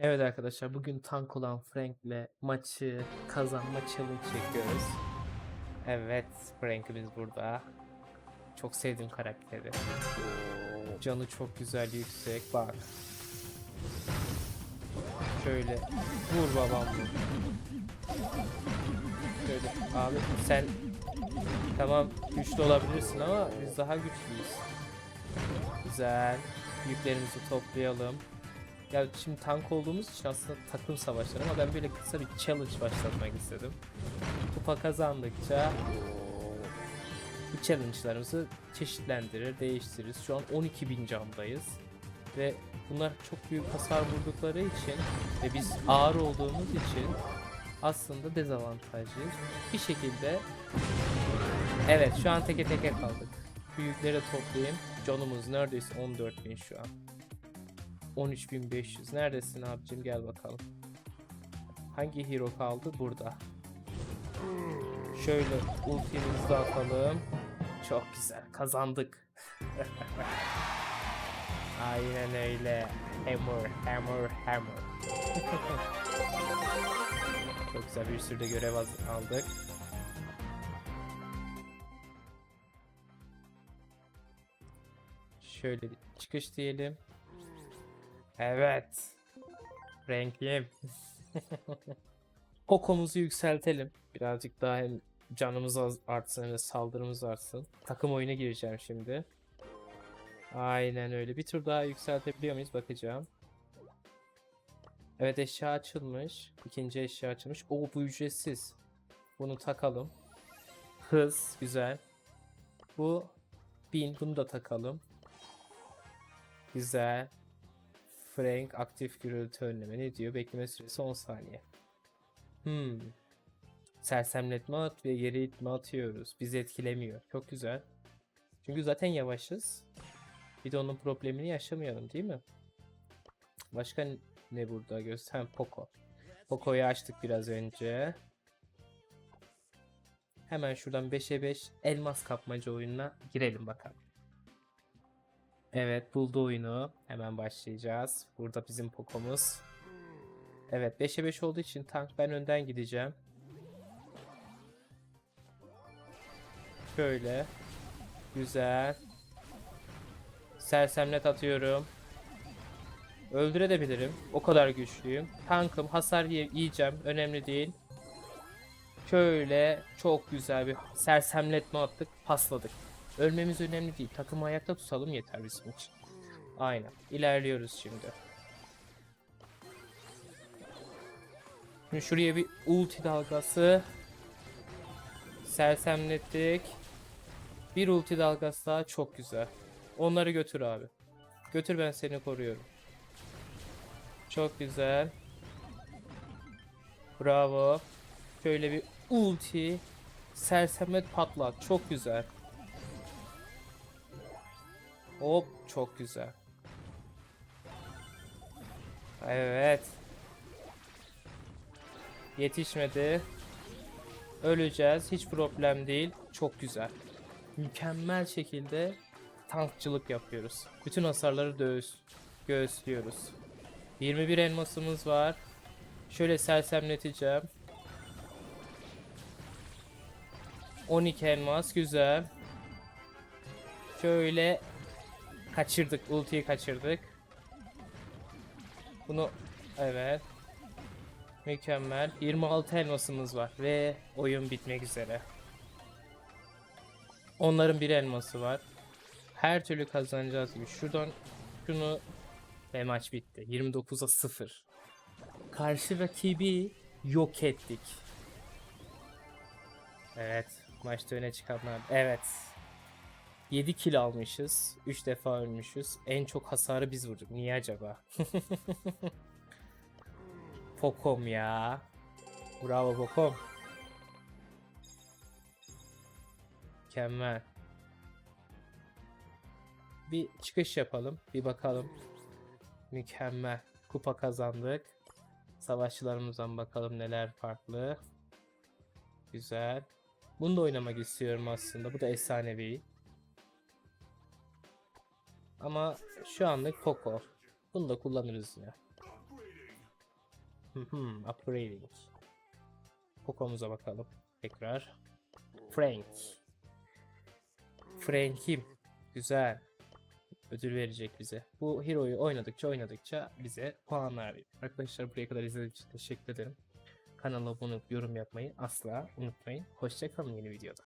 Evet arkadaşlar bugün tank olan Frank'le maçı kazanma challenge çekiyoruz. Evet Frank'imiz burada. Çok sevdim karakteri. Canı çok güzel yüksek bak. Şöyle vur babam vur. Şöyle abi sen tamam güçlü olabilirsin ama biz daha güçlüyüz. Güzel. Yüklerimizi toplayalım. Ya şimdi tank olduğumuz için aslında takım savaşları ama ben böyle kısa bir challenge başlatmak istedim. Kupa kazandıkça bu challenge'larımızı çeşitlendirir, değiştiririz. Şu an 12.000 camdayız. Ve bunlar çok büyük hasar vurdukları için ve biz ağır olduğumuz için aslında dezavantajlıyız. Bir şekilde Evet şu an teke teke kaldık. Büyükleri toplayayım. Canımız neredeyse 14.000 şu an. 13.500. Neredesin abicim gel bakalım. Hangi hero kaldı? Burada. Şöyle ultimizi atalım. Çok güzel. Kazandık. Aynen öyle. Hammer, hammer, hammer. Çok güzel bir sürü de görev aldık. Şöyle çıkış diyelim. Evet. Renklim. Poco'muzu yükseltelim. Birazcık daha hem canımız artsın hem de saldırımız artsın. Takım oyuna gireceğim şimdi. Aynen öyle. Bir tur daha yükseltebiliyor muyuz bakacağım. Evet eşya açılmış. İkinci eşya açılmış. O bu ücretsiz. Bunu takalım. Hız güzel. Bu 1000 bunu da takalım. Güzel. Frank aktif gürültü önleme ne diyor? Bekleme süresi 10 saniye. Hmm. Sersemletme at ve geri itme atıyoruz. Bizi etkilemiyor. Çok güzel. Çünkü zaten yavaşız. Bir de onun problemini yaşamayalım değil mi? Başka ne burada göster? Poco. Poco'yu açtık biraz önce. Hemen şuradan 5'e 5 elmas kapmaca oyununa girelim bakalım. Evet buldu oyunu. Hemen başlayacağız. Burada bizim Poco'muz. Evet 5'e 5 olduğu için tank ben önden gideceğim. Şöyle. Güzel. Sersemlet atıyorum. Öldürebilirim. O kadar güçlüyüm. Tankım hasar ye- yiyeceğim. Önemli değil. Şöyle çok güzel bir sersemletme attık. Pasladık. Ölmemiz önemli değil. Takımı ayakta tutalım yeter bizim için. Aynen. İlerliyoruz şimdi. Şimdi şuraya bir ulti dalgası. Sersemlettik. Bir ulti dalgası daha çok güzel. Onları götür abi. Götür ben seni koruyorum. Çok güzel. Bravo. Şöyle bir ulti. Sersemlet patlat. Çok güzel. Hop çok güzel. Evet. Yetişmedi. Öleceğiz. Hiç problem değil. Çok güzel. Mükemmel şekilde tankçılık yapıyoruz. Bütün hasarları göğüs, göğüslüyoruz. 21 elmasımız var. Şöyle sersemleteceğim. 12 elmas güzel. Şöyle kaçırdık. Ultiyi kaçırdık. Bunu evet. Mükemmel. 26 elmasımız var ve oyun bitmek üzere. Onların bir elması var. Her türlü kazanacağız gibi. Şuradan şunu ve maç bitti. 29'a 0. Karşı rakibi yok ettik. Evet. Maçta öne çıkanlar. Evet. 7 kill almışız. 3 defa ölmüşüz. En çok hasarı biz vurduk. Niye acaba? Pokom ya. Bravo Pokom. Mükemmel. Bir çıkış yapalım. Bir bakalım. Mükemmel. Kupa kazandık. Savaşçılarımızdan bakalım neler farklı. Güzel. Bunu da oynamak istiyorum aslında. Bu da efsanevi. Ama şu anlık Poco. Bunu da kullanırız ya. Upgrading. Poco'muza bakalım. Tekrar. Frank. Frank'im. Güzel. Ödül verecek bize. Bu hero'yu oynadıkça oynadıkça bize puanlar veriyor. Arkadaşlar buraya kadar izlediğiniz için teşekkür ederim. Kanala abone olup yorum yapmayı asla unutmayın. Hoşçakalın yeni videoda.